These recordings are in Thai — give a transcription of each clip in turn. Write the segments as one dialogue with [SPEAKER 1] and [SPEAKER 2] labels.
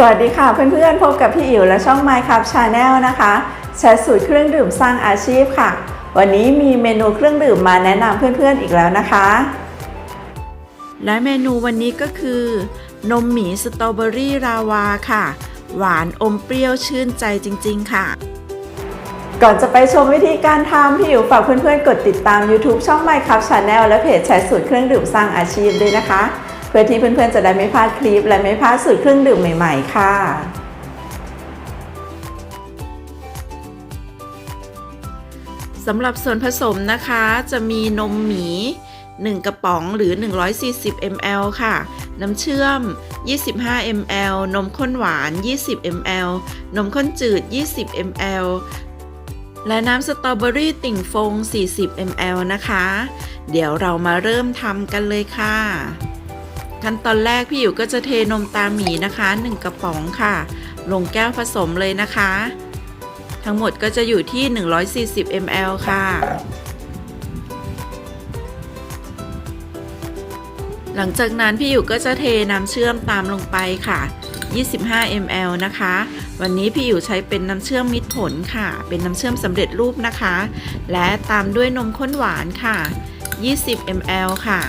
[SPEAKER 1] สวัสดีค่ะเพื่อนๆ พบกับพี่อิ๋วและช่อง My Cup Channel นะคะแชร์สูตรเครื่องดื่มสร้างอาชีพค่ะ วันนี้มีเมนูเครื่องดื่มมาแนะนำเพื่อนๆอีกแล้วนะคะ และเมนูวันนี้ก็คือ นมหมีสตรอเบอรี่ราวาค่ะ หวานอมเปรี้ยวชื่นใจจริง ๆ ค่ะ ก่อนจะไปชมวิธีการทำพี่อิ๋วฝากเพื่อนๆ กดติดตาม YouTube ช่อง My Cup Channel และเพจแชร์สูตรเครื่องดื่มสร้างอาชีพด้วยนะคะ เพื่อที่เพื่อนๆจะได้ไม่พลาดคลิป และไม่พลาดสูตรเครื่องดื่มใหม่ ๆ ค่ะสำหรับส่วนผสมนะคะจะมีนมหมี 1 กระป๋องหรือ 140 ml ค่ะ น้ำเชื่อม 25 ml นมข้นหวาน 20 ml นมข้นจืด 20 ml และน้ำสตรอเบอรี่ติ่งฟง 40 ml นะคะ เดี๋ยวเรามาเริ่มทำกันเลยค่ะ ขั้นตอนแรกพี่อยู่ก็จะเทนมตาหมีนะคะ 1 กระป๋องค่ะ ลงแก้วผสมเลยนะคะ ทั้งหมดก็จะอยู่ที่ 140 ml ค่ะ หลังจากนั้นพี่อยู่ก็จะเทน้ำเชื่อมตามลงไปค่ะ 25 ml นะคะ วันนี้พี่อยู่ใช้เป็นน้ำเชื่อมมิตรผลค่ะ เป็นน้ำเชื่อมสำเร็จรูปนะคะ และตามด้วยนมข้นหวานค่ะ 20 ml ค่ะ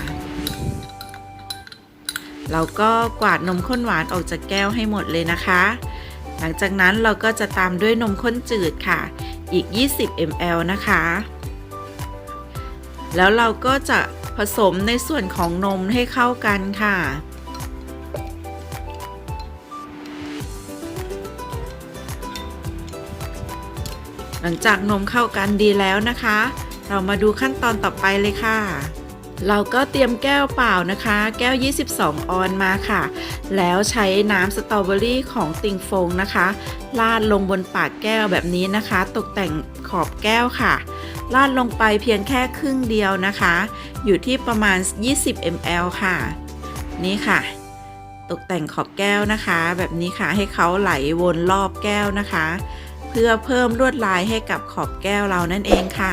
[SPEAKER 1] เราก็กวาดนมข้นหวานออกจากแก้วให้หมดเลยนะคะ หลังจากนั้นเราก็จะตามด้วยนมข้นจืดค่ะ อีก 20 ml นะคะ แล้วเราก็จะผสมในส่วนของนมให้เข้ากันค่ะหลังจากนมเข้ากันดีแล้วนะคะ เรามาดูขั้นตอนต่อไปเลยค่ะ เราก็เตรียมแก้วเปล่านะคะ แก้ว 22 ออนมาค่ะ แล้วใช้น้ำสตรอเบอรี่ของติงฟงนะคะราดลงบนปากแก้วแบบนี้นะคะ ตกแต่งขอบแก้วค่ะราดลงไปเพียงแค่ครึ่งเดียวนะคะ อยู่ที่ประมาณ 20 ml ค่ะ นี่ค่ะ ตกแต่งขอบแก้วนะคะ แบบนี้ค่ะให้เขาไหลวนรอบแก้วนะคะ เพื่อเพิ่มลวดลายให้กับขอบแก้วเรานั่นเองค่ะ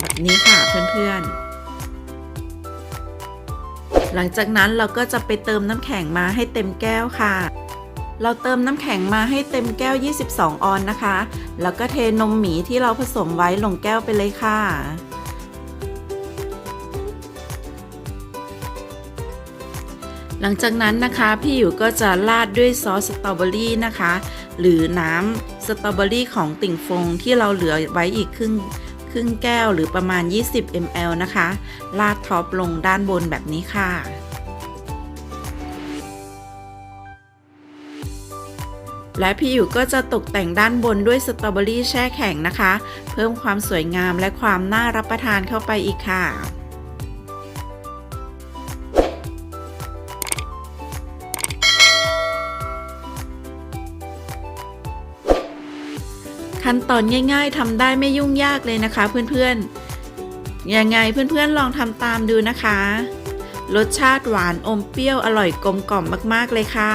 [SPEAKER 1] แบบนี้ค่ะเพื่อนๆ หลังจากนั้นเราก็จะไปเติมน้ำแข็งมาให้เต็มแก้วค่ะ เราเติมน้ำแข็งมาให้เต็มแก้ว 22 ออนนะคะ แล้วก็เทนมหมีที่เราผสมไว้ลงแก้วไปเลยค่ะหลังจากนั้นนะคะพี่อยู่ก็จะราดด้วยซอสสตรอเบอรี่นะคะ หรือน้ำสตรอเบอรี่ของติ่งฟงที่เราเหลือไว้อีกครึ่ง ครึ่งแก้วหรือประมาณ 20 ml นะคะราดท็อปลงด้านบนแบบนี้ค่ะและพี่อยู่ก็จะตกแต่งด้านบนด้วยสตรอเบอรี่แช่แข็งนะคะ เพิ่มความสวยงามและความน่ารับประทานเข้าไปอีกค่ะ ขั้นตอนง่าย ๆทำได้ไม่ยุ่งยากเลยนะคะ เพื่อนๆ ยังไงเพื่อนๆลองทำตามดูนะคะ รสชาติหวานอมเปรี้ยวอร่อยกลมกล่อมมากๆเลยค่ะ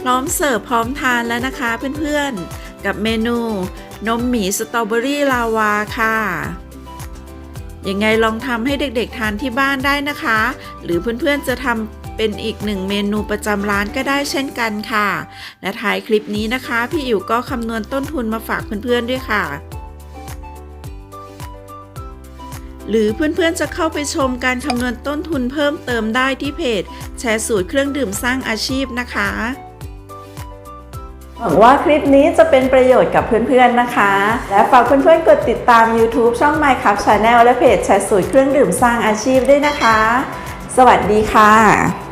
[SPEAKER 1] พร้อมเสิร์ฟพร้อมทานแล้วนะคะเพื่อนๆ กับเมนูนมหมีสตรอเบอรี่ลาวาค่ะยังไงลองทำให้เด็กๆทานที่บ้านได้นะคะ หรือเพื่อนๆจะทำ เป็นอีกหนึ่งเมนูประจำร้านก็ได้เช่นกันค่ะ และท้ายคลิปนี้นะคะ พี่อิ๋วก็คำนวณต้นทุนมาฝากเพื่อนๆด้วยค่ะหรือเพื่อนๆจะเข้าไปชมการคำนวณต้นทุนเพิ่มเติมได้ที่เพจ แชร์สูตรเครื่องดื่มสร้างอาชีพนะคะหวังว่าคลิปนี้จะเป็นประโยชน์กับเพื่อนๆนะคะ และฝากเพื่อนๆกดติดตาม YouTube ช่อง My Cup Channel และเพจแชร์สูตรเครื่องดื่มสร้างอาชีพด้วยนะคะ สวัสดีค่ะ